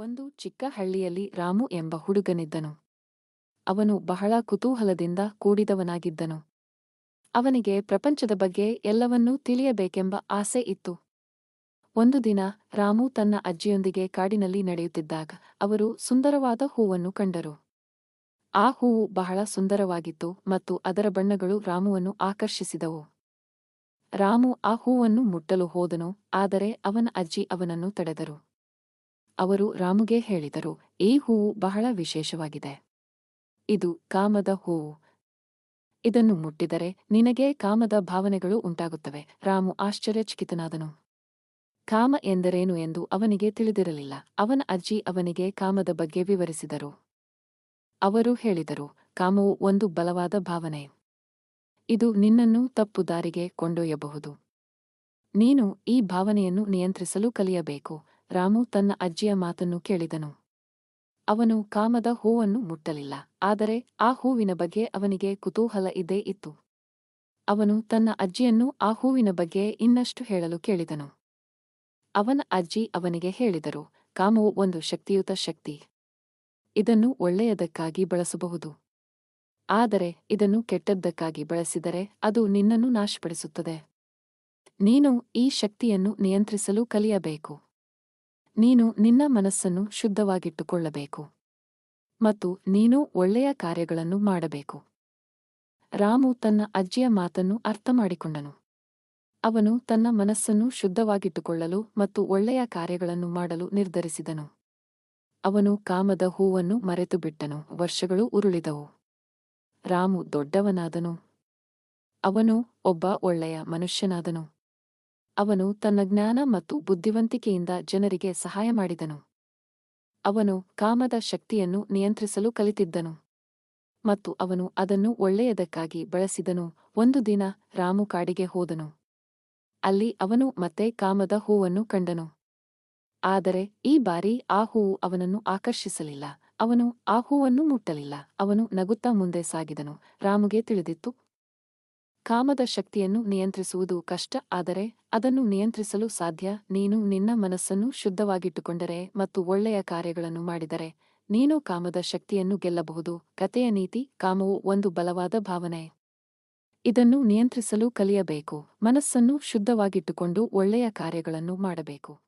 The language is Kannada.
ಒಂದು ಚಿಕ್ಕ ಹಳ್ಳಿಯಲ್ಲಿ ರಾಮು ಎಂಬ ಹುಡುಗನಿದ್ದನು. ಅವನು ಬಹಳ ಕುತೂಹಲದಿಂದ ಕೂಡಿದವನಾಗಿದ್ದನು. ಅವನಿಗೆ ಪ್ರಪಂಚದ ಬಗ್ಗೆ ಎಲ್ಲವನ್ನೂ ತಿಳಿಯಬೇಕೆಂಬ ಆಸೆ ಇತ್ತು. ಒಂದು ದಿನ ರಾಮು ತನ್ನ ಅಜ್ಜಿಯೊಂದಿಗೆ ಕಾಡಿನಲ್ಲಿ ನಡೆಯುತ್ತಿದ್ದಾಗ ಅವರು ಸುಂದರವಾದ ಹೂವನ್ನು ಕಂಡರು. ಆ ಹೂವು ಬಹಳ ಸುಂದರವಾಗಿತ್ತು ಮತ್ತು ಅದರ ಬಣ್ಣಗಳು ರಾಮುವನ್ನು ಆಕರ್ಷಿಸಿದವು. ರಾಮು ಆ ಹೂವನ್ನು ಮುಟ್ಟಲು ಹೋದನು, ಆದರೆ ಅವನ ಅಜ್ಜಿ ಅವನನ್ನು ತಡೆದರು. ಅವರು ರಾಮುಗೆ ಹೇಳಿದರು, ಈ ಹೂವು ಬಹಳ ವಿಶೇಷವಾಗಿದೆ. ಇದು ಕಾಮದ ಹೂವು. ಇದನ್ನು ಮುಟ್ಟಿದರೆ ನಿನಗೆ ಕಾಮದ ಭಾವನೆಗಳು ಉಂಟಾಗುತ್ತವೆ. ರಾಮು ಆಶ್ಚರ್ಯಚಕಿತನಾದನು. ಕಾಮ ಎಂದರೇನು ಎಂದು ಅವನಿಗೆ ತಿಳಿದಿರಲಿಲ್ಲ. ಅವನ ಅಜ್ಜಿ ಅವನಿಗೆ ಕಾಮದ ಬಗ್ಗೆ ವಿವರಿಸಿದರು. ಅವರು ಹೇಳಿದರು, ಕಾಮವು ಒಂದು ಬಲವಾದ ಭಾವನೆ. ಇದು ನಿನ್ನನ್ನು ತಪ್ಪು ದಾರಿಗೆ ಕೊಂಡೊಯ್ಯಬಹುದು. ನೀನು ಈ ಭಾವನೆಯನ್ನು ನಿಯಂತ್ರಿಸಲು ಕಲಿಯಬೇಕು. ರಾಮು ತನ್ನ ಅಜ್ಜಿಯ ಮಾತನ್ನು ಕೇಳಿದನು. ಅವನು ಕಾಮದ ಹೂವನ್ನು ಮುಟ್ಟಲಿಲ್ಲ, ಆದರೆ ಆ ಹೂವಿನ ಬಗ್ಗೆ ಅವನಿಗೆ ಕುತೂಹಲ ಇದ್ದೇ ಇತ್ತು. ಅವನು ತನ್ನ ಅಜ್ಜಿಯನ್ನು ಆ ಹೂವಿನ ಬಗ್ಗೆ ಇನ್ನಷ್ಟು ಹೇಳಲು ಕೇಳಿದನು. ಅವನ ಅಜ್ಜಿ ಅವನಿಗೆ ಹೇಳಿದರು, ಕಾಮವು ಒಂದು ಶಕ್ತಿಯುತ ಶಕ್ತಿ. ಇದನ್ನು ಒಳ್ಳೆಯದಕ್ಕಾಗಿ ಬಳಸಬಹುದು. ಆದರೆ ಇದನ್ನು ಕೆಟ್ಟದ್ದಕ್ಕಾಗಿ ಬಳಸಿದರೆ ಅದು ನಿನ್ನನ್ನು ನಾಶಪಡಿಸುತ್ತದೆ. ನೀನು ಈ ಶಕ್ತಿಯನ್ನು ನಿಯಂತ್ರಿಸಲು ಕಲಿಯಬೇಕು. ನೀನು ನಿನ್ನ ಮನಸ್ಸನ್ನು ಶುದ್ಧವಾಗಿಟ್ಟುಕೊಳ್ಳಬೇಕು ಮತ್ತು ನೀನು ಒಳ್ಳೆಯ ಕಾರ್ಯಗಳನ್ನು ಮಾಡಬೇಕು. ರಾಮು ತನ್ನ ಅಜ್ಜಿಯ ಮಾತನ್ನು ಅರ್ಥಮಾಡಿಕೊಂಡನು. ಅವನು ತನ್ನ ಮನಸ್ಸನ್ನು ಶುದ್ಧವಾಗಿಟ್ಟುಕೊಳ್ಳಲು ಮತ್ತು ಒಳ್ಳೆಯ ಕಾರ್ಯಗಳನ್ನು ಮಾಡಲು ನಿರ್ಧರಿಸಿದನು. ಅವನು ಕಾಮದ ಹೂವನ್ನು ಮರೆತುಬಿಟ್ಟನು, ವರ್ಷಗಳು ಉರುಳಿದವು. ರಾಮು ದೊಡ್ಡವನಾದನು. ಅವನು ಒಬ್ಬ ಒಳ್ಳೆಯ ಮನುಷ್ಯನಾದನು. ಅವನು ತನ್ನ ಜ್ಞಾನ ಮತ್ತು ಬುದ್ಧಿವಂತಿಕೆಯಿಂದ ಜನರಿಗೆ ಸಹಾಯ ಮಾಡಿದನು. ಅವನು ಕಾಮದ ಶಕ್ತಿಯನ್ನು ನಿಯಂತ್ರಿಸಲು ಕಲಿತಿದ್ದನು. ಮತ್ತು ಅವನು ಅದನ್ನು ಒಳ್ಳೆಯದಕ್ಕಾಗಿ ಬಳಸಿದನು. ಒಂದು ದಿನ ರಾಮು ಕಾಡಿಗೆ ಹೋದನು. ಅಲ್ಲಿ ಅವನು ಮತ್ತೆ ಕಾಮದ ಹೂವನ್ನು ಕಂಡನು. ಆದರೆ ಈ ಬಾರಿ ಆ ಹೂವು ಅವನನ್ನು ಆಕರ್ಷಿಸಲಿಲ್ಲ. ಅವನು ಆ ಹೂವನ್ನು ಮುಟ್ಟಲಿಲ್ಲ. ಅವನು ನಗುತ್ತಾ ಮುಂದೆ ಸಾಗಿದನು. ರಾಮುಗೆ ತಿಳಿದಿತ್ತು ಕಾಮದ ಶಕ್ತಿಯನ್ನು ನಿಯಂತ್ರಿಸುವುದು ಕಷ್ಟ, ಆದರೆ ಅದನ್ನು ನಿಯಂತ್ರಿಸಲು ಸಾಧ್ಯ. ನೀನು ನಿನ್ನ ಮನಸ್ಸನ್ನು ಶುದ್ಧವಾಗಿಟ್ಟುಕೊಂಡರೆ ಮತ್ತು ಒಳ್ಳೆಯ ಕಾರ್ಯಗಳನ್ನು ಮಾಡಿದರೆ ನೀನು ಕಾಮದ ಶಕ್ತಿಯನ್ನು ಗೆಲ್ಲಬಹುದು. ಕತೆಯ ನೀತಿ, ಕಾಮವು ಒಂದು ಬಲವಾದ ಭಾವನೆ. ಇದನ್ನು ನಿಯಂತ್ರಿಸಲು ಕಲಿಯಬೇಕು. ಮನಸ್ಸನ್ನು ಶುದ್ಧವಾಗಿಟ್ಟುಕೊಂಡು ಒಳ್ಳೆಯ ಕಾರ್ಯಗಳನ್ನು ಮಾಡಬೇಕು.